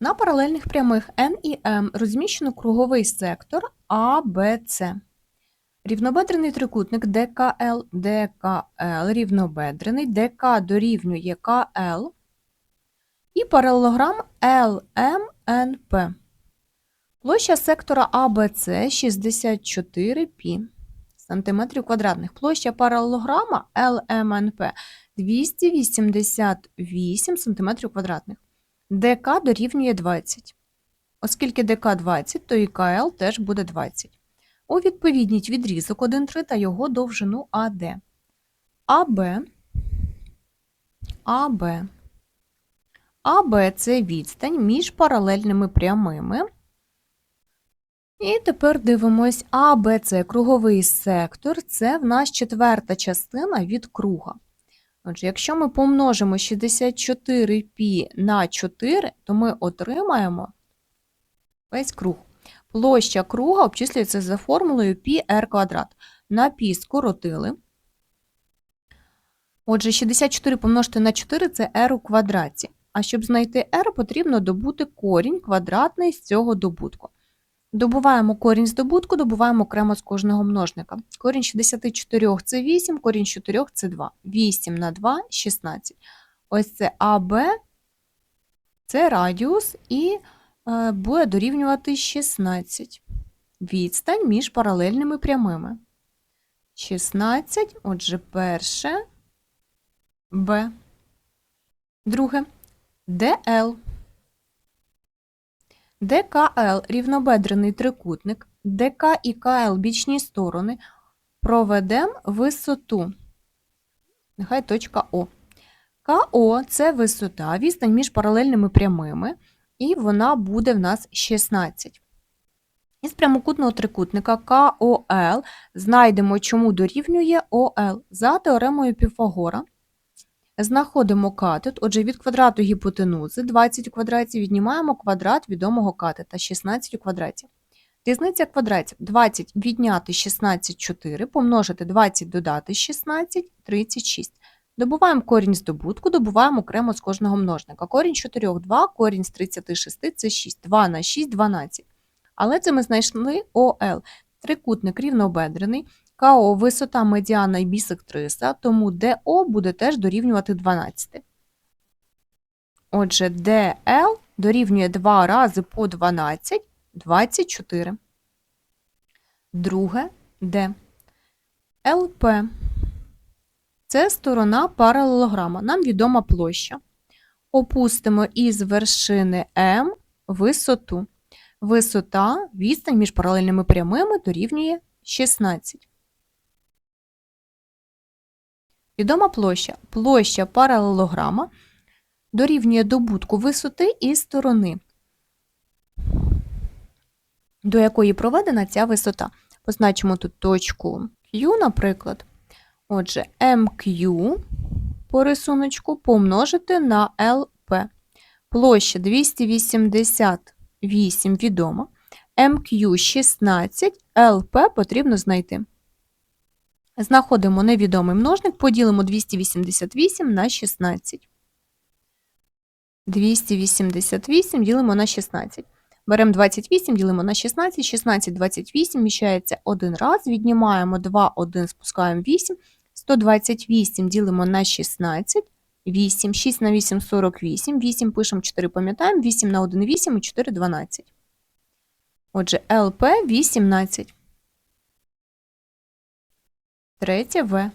На паралельних прямих N і M розміщено круговий сектор ABC. Рівнобедрений трикутник ДКЛ, ДКЛ рівнобедрений, ДК дорівнює КЛ і паралелограм LMNP. Площа сектора ABC 64 π сантиметрів квадратних. Площа паралелограма LMNP 288 сантиметрів квадратних. ДК дорівнює 20. Оскільки ДК 20, то і КЛ теж буде 20. У відповідніть відрізок 1,3 та його довжину АД. АБ, АБ. АБ – це відстань між паралельними прямими. І тепер дивимось АБ – це круговий сектор, це в нас четверта частина від круга. Отже, якщо ми помножимо 64π на 4, то ми отримаємо весь круг. Площа круга обчислюється за формулою πr квадрат. На π скоротили. Отже, 64 помножити на 4 – це r у квадраті. А щоб знайти r, потрібно добути корінь квадратний з цього добутку. Добуваємо корінь з добутку, добуваємо окремо з кожного множника. Корінь 64 – це 8, корінь 4 – це 2. 8 на 2 – 16. Ось це АБ, це радіус, і е, буде дорівнювати 16. Відстань між паралельними прямими. 16, отже, перше, Б. Друге, ДЛ. ДКЛ рівнобедрений трикутник, ДК і КЛ бічні сторони, проведемо висоту. Нехай точка О. КО це висота, відстань між паралельними прямими, і вона буде в нас 16. Із прямокутного трикутника КОЛ знайдемо, чому дорівнює ОЛ. За теоремою Піфагора знаходимо катет, отже, від квадрату гіпотенузи 20 у квадраті віднімаємо квадрат відомого катета 16 у квадраті. Різниця квадратів 20 відняти 16 4, помножити 20 додати 16 36. Добуваємо корінь з добутку, добуваємо окремо з кожного множника. Корінь 4 – 2, корінь з 36 – це 6. 2 на 6 – 12. Але це ми знайшли ОЛ. Трикутник рівнобедрений, КО висота медіана і бісектриса, тому ДО буде теж дорівнювати 12. Отже, ДЛ дорівнює 2 рази по 12 – 24. Друге Д. ЛП. Це сторона паралелограма. Нам відома площа. Опустимо із вершини М висоту. Висота, відстань між паралельними прямими дорівнює 16. Відома площа. Площа паралелограма дорівнює добутку висоти і сторони, до якої проведена ця висота. Позначимо тут точку Q, наприклад. Отже, MQ по рисуночку помножити на LP. Площа 288 відома. MQ 16, LP потрібно знайти. Знаходимо невідомий множник, поділимо 288 на 16. 288 ділимо на 16. Беремо 28, ділимо на 16, 16, 28, міщається один раз, віднімаємо 2, 1, спускаємо 8, 128 ділимо на 16, 8, 6 на 8, 48, 8 пишемо 4, пам'ятаємо, 8 на 1, 8 і 4, 12. Отже, ЛП 18. Третє В.